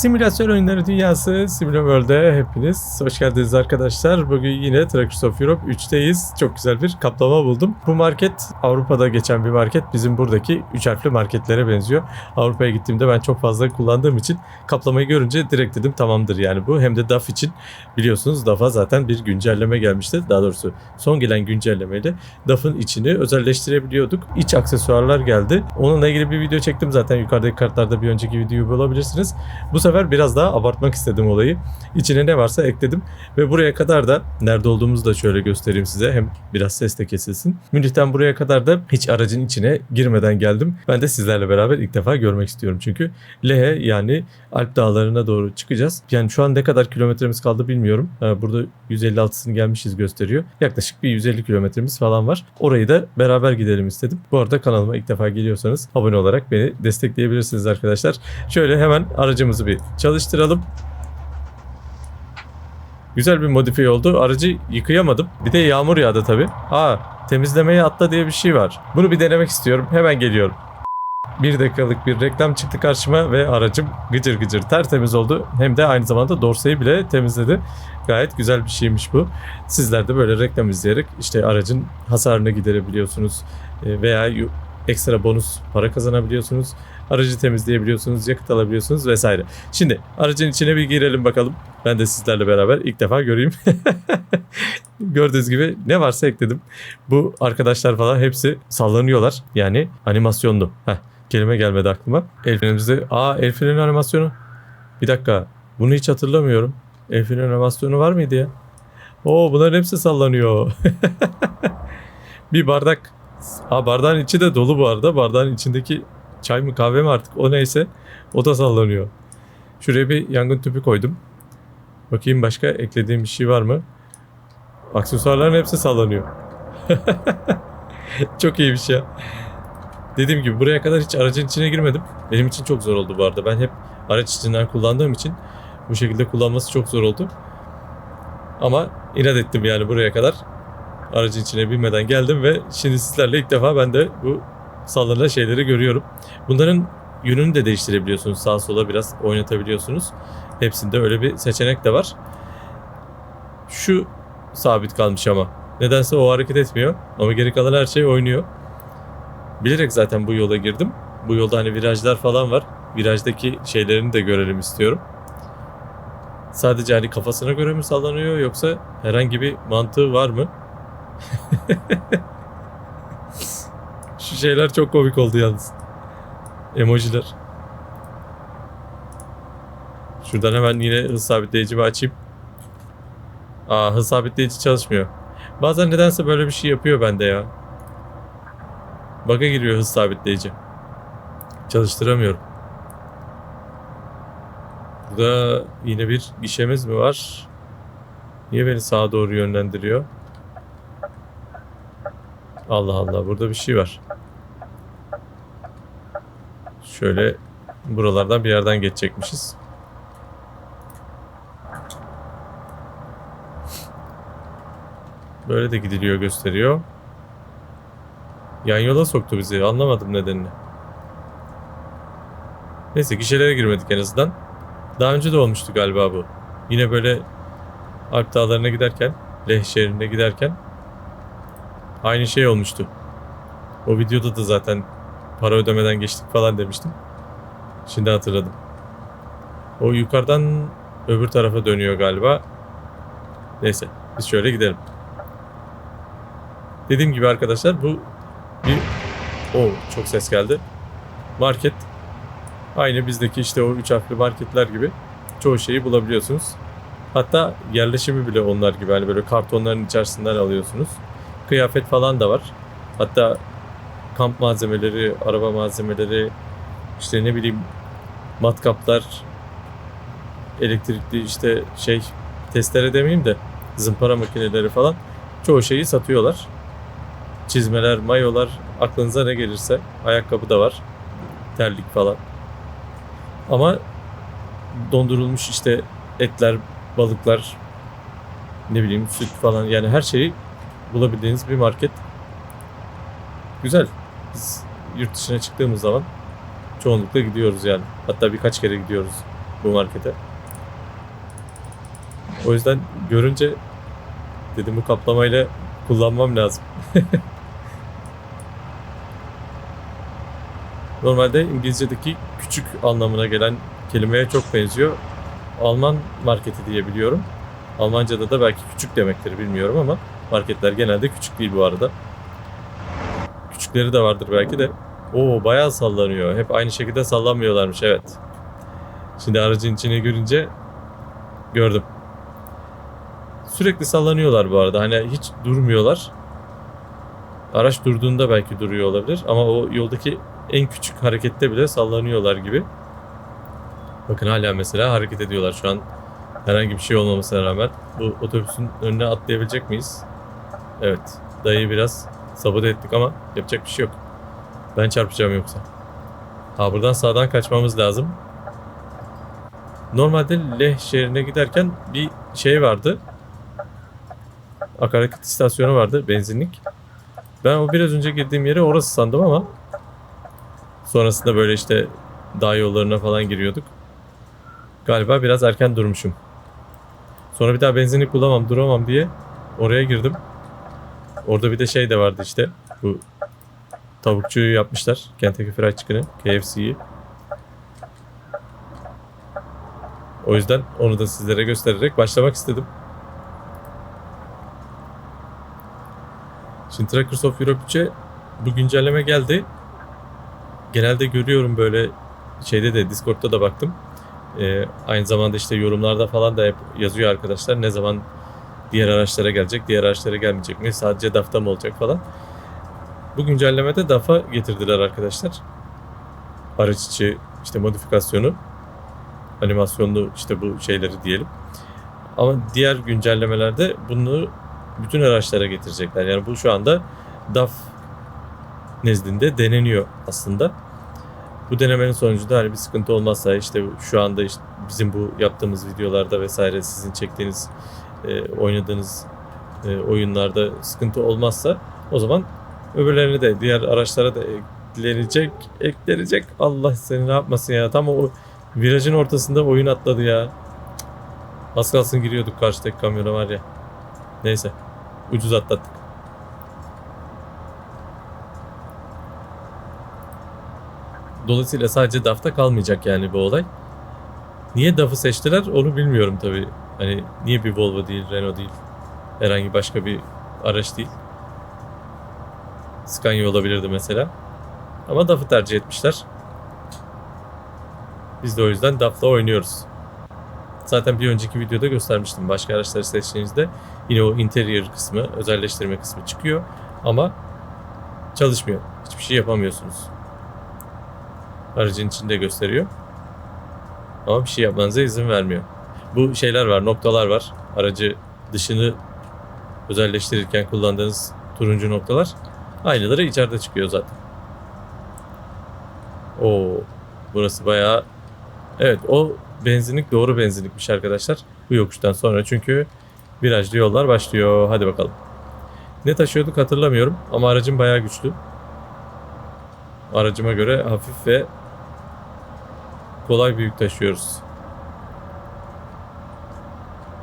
Simülasyon oyunları dünyası Simulaworld'e hepiniz hoş geldiniz arkadaşlar. Bugün yine Trackers of Europe 3'teyiz. Çok güzel bir kaplama buldum. Bu market Avrupa'da geçen bir market. Bizim buradaki 3 harfli marketlere benziyor. Avrupa'ya gittiğimde ben çok fazla kullandığım için kaplamayı görünce direkt dedim tamamdır yani bu. Hem de DAF için biliyorsunuz DAF'a zaten bir güncelleme gelmişti. Daha doğrusu son gelen güncellemeyle DAF'ın içini özelleştirebiliyorduk. İç aksesuarlar geldi. Onunla ilgili bir video çektim zaten yukarıdaki kartlarda bir önceki videoyu bulabilirsiniz. Bu sefer biraz daha abartmak istedim olayı. İçine ne varsa ekledim ve buraya kadar da nerede olduğumuzu da şöyle göstereyim size. Hem biraz ses de kesilsin. Münih'ten buraya kadar da hiç aracın içine girmeden geldim. Ben de sizlerle beraber ilk defa görmek istiyorum çünkü. Lehe yani Alp dağlarına doğru çıkacağız. Yani şu an ne kadar kilometremiz kaldı bilmiyorum. Ha, Burada 156'sını gelmişiz gösteriyor. Yaklaşık bir 150 kilometremiz falan var. Orayı da beraber gidelim istedim. Bu arada kanalıma ilk defa geliyorsanız abone olarak beni destekleyebilirsiniz arkadaşlar. Şöyle hemen aracımızı bir çalıştıralım. Güzel bir modifiye oldu. Aracı yıkayamadım. Bir de yağmur yağdı tabii. Ha temizlemeye atla diye bir şey var. Bunu bir denemek istiyorum. Hemen geliyorum. Bir dakikalık bir reklam çıktı karşıma ve aracım gıcır gıcır tertemiz oldu. Hem de aynı zamanda dorsayı bile temizledi. Gayet güzel bir şeymiş bu. Sizler de böyle reklam izleyerek işte aracın hasarını giderebiliyorsunuz E, veya ekstra bonus para kazanabiliyorsunuz. Aracı temizleyebiliyorsunuz, yakıt alabiliyorsunuz vesaire. Şimdi aracın içine bir girelim bakalım. Ben de sizlerle beraber ilk defa göreyim. Gördüğünüz gibi ne varsa ekledim. Bu arkadaşlar falan hepsi sallanıyorlar. Yani animasyonlu. Heh, kelime gelmedi aklıma. El frenimizde... Aa el freni animasyonu. Bir dakika. Bunu hiç hatırlamıyorum. El freni animasyonu var mıydı ya? Oo bunların hepsi sallanıyor. bir bardak. Aa bardağın içi de dolu bu arada. Bardağın içindeki çay mı kahve mi artık o neyse o da sallanıyor. Şuraya bir yangın tüpü koydum. Bakayım başka eklediğim bir şey var mı? Aksesuarların hepsi sallanıyor. çok iyiymiş ya. Dediğim gibi buraya kadar hiç aracın içine girmedim. Benim için çok zor oldu bu arada. Ben hep araç içinden kullandığım için bu şekilde kullanması çok zor oldu. Ama inat ettim yani buraya kadar. Aracın içine binmeden geldim ve şimdi sizlerle ilk defa ben de bu sallanan şeyleri görüyorum. Bunların yönünü de değiştirebiliyorsunuz. Sağa sola biraz oynatabiliyorsunuz. Hepsinde öyle bir seçenek de var. Şu sabit kalmış ama. Nedense o hareket etmiyor. Ama geri kalan her şey oynuyor. Bilerek zaten bu yola girdim. Bu yolda hani virajlar falan var. Virajdaki şeylerini de görelim istiyorum. Sadece hani kafasına göre mi sallanıyor yoksa herhangi bir mantığı var mı? Şu şeyler çok komik oldu yalnız. Emojiler. Şuradan hemen yine hız sabitleyicimi açayım. Aa hız sabitleyici çalışmıyor. Bazen nedense böyle bir şey yapıyor bende ya. Bug'a giriyor hız sabitleyici. Çalıştıramıyorum. Burada yine bir gişemiz mi var? Niye beni sağa doğru yönlendiriyor? Allah Allah burada bir şey var. Şöyle buralardan bir yerden geçecekmişiz. Böyle de gidiliyor gösteriyor. Yan yola soktu bizi. Anlamadım nedenini. Neyse gişelere girmedik en azından. Daha önce de olmuştu galiba bu. Yine böyle Alp Dağları'na giderken, Leh şehrine giderken aynı şey olmuştu. O videoda da zaten para ödemeden geçtik falan demiştim. Şimdi hatırladım. O yukarıdan öbür tarafa dönüyor galiba. Neyse biz şöyle gidelim. Dediğim gibi arkadaşlar bu bir... o çok ses geldi. Market. Aynı bizdeki işte o üç harfli marketler gibi çoğu şeyi bulabiliyorsunuz. Hatta yerleşimi bile onlar gibi hani böyle kartonların içerisinden alıyorsunuz. Kıyafet falan da var. Hatta kamp malzemeleri, araba malzemeleri, işte ne bileyim matkaplar, elektrikli işte şey testere demeyeyim de zımpara makineleri falan çoğu şeyi satıyorlar. Çizmeler, mayolar, aklınıza ne gelirse ayakkabı da var. Terlik falan. Ama dondurulmuş işte etler, balıklar, ne bileyim süt falan yani her şeyi bulabildiğiniz bir market. Güzel. Biz yurt dışına çıktığımız zaman çoğunlukla gidiyoruz yani. Hatta birkaç kere gidiyoruz bu markete. O yüzden görünce dedim bu kaplamayla kullanmam lazım. Normalde İngilizce'deki küçük anlamına gelen kelimeye çok benziyor. Alman marketi diye biliyorum. Almanca'da da belki küçük demektir bilmiyorum ama marketler genelde küçük değil bu arada. Küçükleri de vardır belki de. Oo bayağı sallanıyor. Hep aynı şekilde sallanmıyorlarmış evet. Şimdi aracın içine girince gördüm. Sürekli sallanıyorlar bu arada. Hani hiç durmuyorlar. Araç durduğunda belki duruyor olabilir ama o yoldaki en küçük harekette bile sallanıyorlar gibi. Bakın hala mesela hareket ediyorlar şu an. Herhangi bir şey olmamasına rağmen bu otobüsün önüne atlayabilecek miyiz? Evet. Dayıyı biraz sabote ettik ama yapacak bir şey yok. Ben çarpacağım yoksa. Ha buradan sağdan kaçmamız lazım. Normalde Leh şehrine giderken bir şey vardı. Akaryakıt istasyonu vardı, benzinlik. Ben o biraz önce girdiğim yeri orası sandım ama sonrasında böyle işte dağ yollarına falan giriyorduk. Galiba biraz erken durmuşum. Sonra bir daha benzinlik bulamam, duramam diye oraya girdim. Orada bir de şey de vardı işte. Bu tavukçuyu yapmışlar. Kentucky Fried Chicken'ı, KFC'yi. O yüzden onu da sizlere göstererek başlamak istedim. Şimdi Trackers of Europe 3'e bu güncelleme geldi. Genelde görüyorum böyle şeyde de Discord'da da baktım. Ee, aynı zamanda işte yorumlarda falan da hep yazıyor arkadaşlar ne zaman diğer araçlara gelecek, diğer araçlara gelmeyecek mi, sadece DAF'ta mı olacak falan. Bu güncellemede DAF'a getirdiler arkadaşlar. Araç içi işte modifikasyonu, animasyonlu işte bu şeyleri diyelim. Ama diğer güncellemelerde bunu bütün araçlara getirecekler. Yani bu şu anda DAF nezdinde deneniyor aslında. Bu denemenin sonucunda hani bir sıkıntı olmazsa işte şu anda işte bizim bu yaptığımız videolarda vesaire sizin çektiğiniz e, oynadığınız e, oyunlarda sıkıntı olmazsa o zaman öbürlerine de diğer araçlara da eklenecek eklenecek. Allah seni ne yapmasın ya. Tam o virajın ortasında oyun atladı ya. Az kalsın giriyorduk karşıdaki kamyona var ya. Neyse ucuz atlattık. Dolayısıyla sadece DAF'ta kalmayacak yani bu olay. Niye DAF'ı seçtiler onu bilmiyorum tabii. Hani niye bir Volvo değil, Renault değil, herhangi başka bir araç değil. Scania olabilirdi mesela. Ama DAF'ı tercih etmişler. Biz de o yüzden DAF'la oynuyoruz. Zaten bir önceki videoda göstermiştim. Başka araçları seçtiğinizde yine o interior kısmı, özelleştirme kısmı çıkıyor. Ama çalışmıyor. Hiçbir şey yapamıyorsunuz. Aracın içinde gösteriyor. Ama bir şey yapmanıza izin vermiyor. Bu şeyler var, noktalar var. Aracı dışını özelleştirirken kullandığınız turuncu noktalar. Aynıları içeride çıkıyor zaten. Oo, burası bayağı... Evet, o benzinlik doğru benzinlikmiş arkadaşlar. Bu yokuştan sonra çünkü virajlı yollar başlıyor. Hadi bakalım. Ne taşıyorduk hatırlamıyorum ama aracım bayağı güçlü. Aracıma göre hafif ve kolay bir yük taşıyoruz.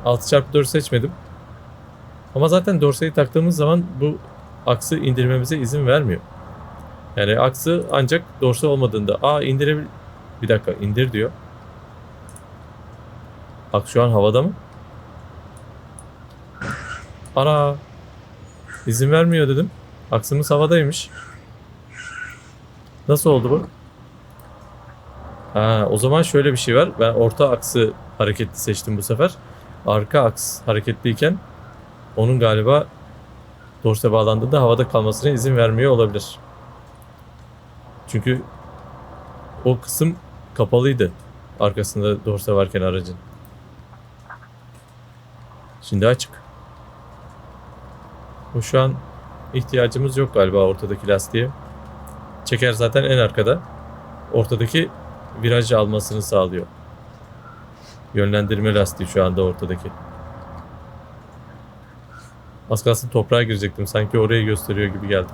6x4 seçmedim. Ama zaten dorseyi taktığımız zaman bu aksı indirmemize izin vermiyor. Yani aksı ancak dorse olmadığında aa indirebil... Bir dakika indir diyor. Aks şu an havada mı? Ana izin vermiyor dedim. Aksımız havadaymış. Nasıl oldu bu? Ha, o zaman şöyle bir şey var. Ben orta aksı hareketli seçtim bu sefer. Arka aks hareketliyken onun galiba dorse bağlandığında havada kalmasına izin vermiyor olabilir. Çünkü o kısım kapalıydı. Arkasında dorse varken aracın. Şimdi açık. Bu şu an ihtiyacımız yok galiba ortadaki lastiğe. Çeker zaten en arkada. Ortadaki virajı almasını sağlıyor. Yönlendirme lastiği şu anda ortadaki. Az kalsın toprağa girecektim. Sanki orayı gösteriyor gibi geldi.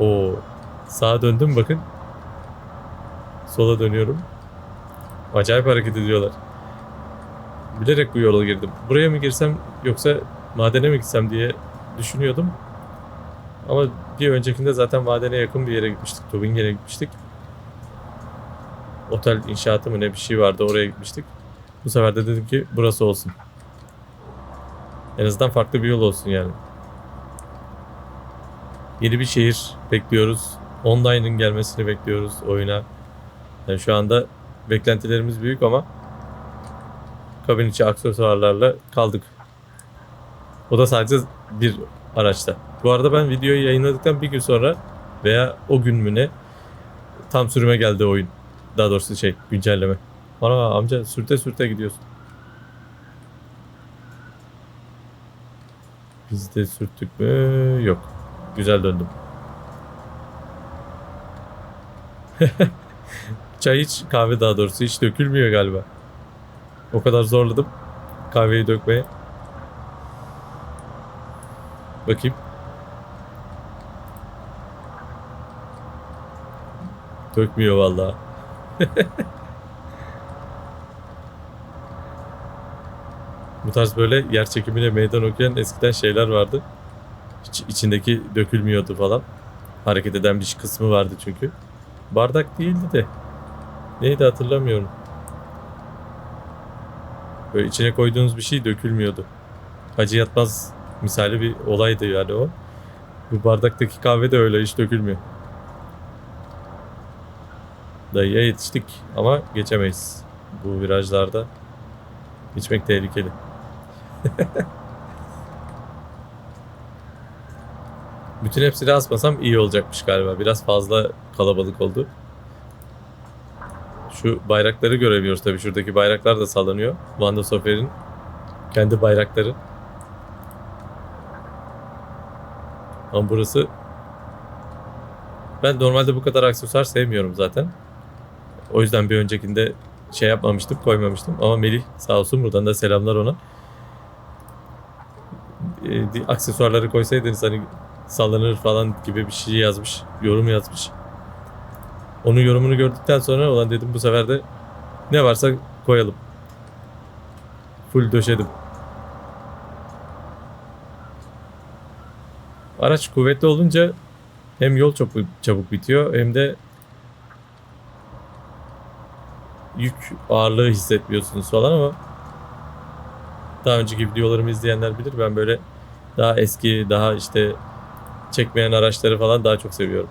O sağa döndüm bakın. Sola dönüyorum. Acayip hareket ediyorlar. Bilerek bu yola girdim. Buraya mı girsem yoksa madene mi gitsem diye düşünüyordum. Ama bir öncekinde zaten madene yakın bir yere gitmiştik. Tobingen'e gitmiştik. Otel inşaatı mı ne bir şey vardı oraya gitmiştik. Bu sefer de dedim ki burası olsun. En azından farklı bir yol olsun yani. Yeni bir şehir bekliyoruz. Online'ın gelmesini bekliyoruz oyuna. Yani şu anda beklentilerimiz büyük ama kabin içi aksesuarlarla kaldık. O da sadece bir araçta. Bu arada ben videoyu yayınladıktan bir gün sonra veya o gün mü ne tam sürüme geldi oyun. Daha doğrusu şey güncelleme. Ana amca sürte sürte gidiyorsun. Biz de sürttük mü? Yok. Güzel döndüm. Çay hiç kahve daha doğrusu hiç dökülmüyor galiba. O kadar zorladım kahveyi dökmeye. Bakayım. Dökmüyor vallahi. Bu tarz böyle yer çekimine meydan okuyan eskiden şeyler vardı. Hiç içindeki dökülmüyordu falan. Hareket eden bir kısmı vardı çünkü. Bardak değildi de. Neydi hatırlamıyorum. Böyle içine koyduğunuz bir şey dökülmüyordu. Hacı yatmaz misali bir olaydı yani o. Bu bardaktaki kahve de öyle hiç dökülmüyor. Dayıya yetiştik ama geçemeyiz. Bu virajlarda geçmek tehlikeli. Bütün hepsini asmasam iyi olacakmış galiba. Biraz fazla kalabalık oldu. Şu bayrakları göremiyoruz tabii. Şuradaki bayraklar da sallanıyor. Vanda Sofer'in kendi bayrakları. Ama burası ben normalde bu kadar aksesuar sevmiyorum zaten. O yüzden bir öncekinde şey yapmamıştım, koymamıştım. Ama Melih sağ olsun buradan da selamlar ona. E, aksesuarları koysaydınız hani sallanır falan gibi bir şey yazmış. Yorum yazmış. Onun yorumunu gördükten sonra olan dedim bu sefer de ne varsa koyalım. Full döşedim. Araç kuvvetli olunca hem yol çok çabuk bitiyor hem de yük ağırlığı hissetmiyorsunuz falan ama daha önceki videolarımı izleyenler bilir ben böyle daha eski daha işte çekmeyen araçları falan daha çok seviyorum.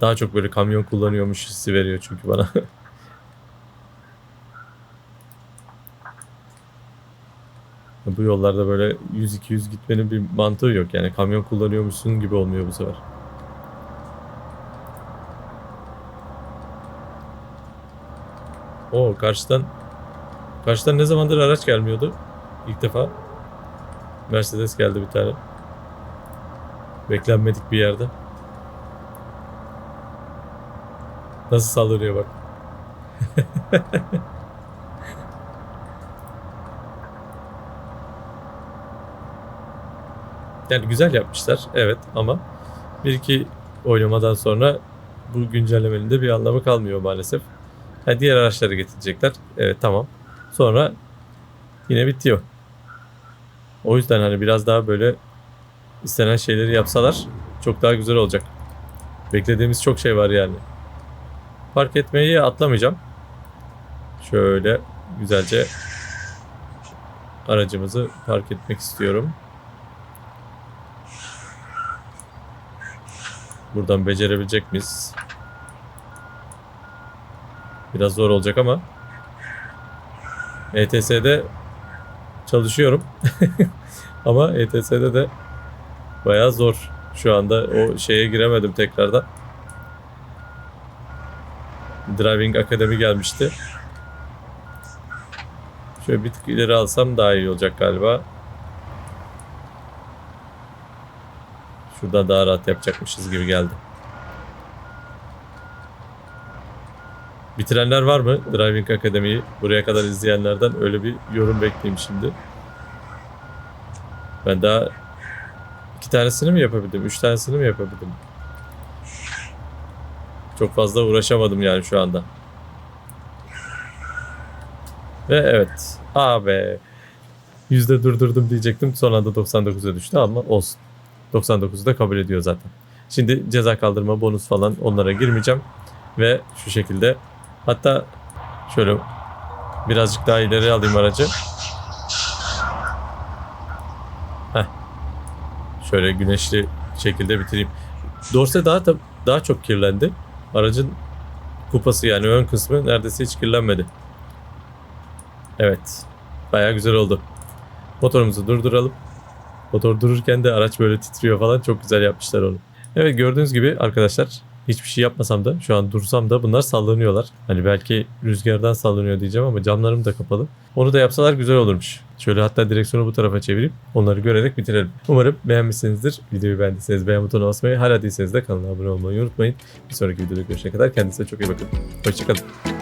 Daha çok böyle kamyon kullanıyormuş hissi veriyor çünkü bana. Bu yollarda böyle 100-200 gitmenin bir mantığı yok. Yani kamyon kullanıyormuşsun gibi olmuyor bu sefer. O karşıdan karşıdan ne zamandır araç gelmiyordu? İlk defa Mercedes geldi bir tane. Beklenmedik bir yerde. Nasıl saldırıyor bak. Yani güzel yapmışlar evet ama bir iki oynamadan sonra bu güncellemenin de bir anlamı kalmıyor maalesef. Ha, diğer araçları getirecekler. Evet tamam. Sonra yine bitiyor. O yüzden hani biraz daha böyle istenen şeyleri yapsalar çok daha güzel olacak. Beklediğimiz çok şey var yani. Park etmeyi atlamayacağım. Şöyle güzelce aracımızı park etmek istiyorum. Buradan becerebilecek miyiz? Biraz zor olacak ama ETS'de çalışıyorum. ama ETS'de de bayağı zor. Şu anda o şeye giremedim tekrardan. Driving Academy gelmişti. Şöyle bir tık ileri alsam daha iyi olacak galiba. Şuradan daha rahat yapacakmışız gibi geldi. Bitirenler var mı Driving Academy'yi? Buraya kadar izleyenlerden öyle bir yorum bekleyeyim şimdi. Ben daha iki tanesini mi yapabildim? Üç tanesini mi yapabildim? Çok fazla uğraşamadım yani şu anda. Ve evet. Abi. Yüzde durdurdum diyecektim. Son anda 99'a düştü ama olsun. 99'u da kabul ediyor zaten. Şimdi ceza kaldırma bonus falan onlara girmeyeceğim. Ve şu şekilde hatta şöyle birazcık daha ileri alayım aracı. Heh. Şöyle güneşli şekilde bitireyim. Dorse daha da daha çok kirlendi. Aracın kupası yani ön kısmı neredeyse hiç kirlenmedi. Evet. Bayağı güzel oldu. Motorumuzu durduralım. Motor dururken de araç böyle titriyor falan. Çok güzel yapmışlar onu. Evet gördüğünüz gibi arkadaşlar hiçbir şey yapmasam da şu an dursam da bunlar sallanıyorlar. Hani belki rüzgardan sallanıyor diyeceğim ama camlarım da kapalı. Onu da yapsalar güzel olurmuş. Şöyle hatta direksiyonu bu tarafa çevirip onları görerek bitirelim. Umarım beğenmişsinizdir. Videoyu beğendiyseniz beğen butonuna basmayı, hala değilseniz de kanala abone olmayı unutmayın. Bir sonraki videoda görüşene kadar kendinize çok iyi bakın. Hoşçakalın.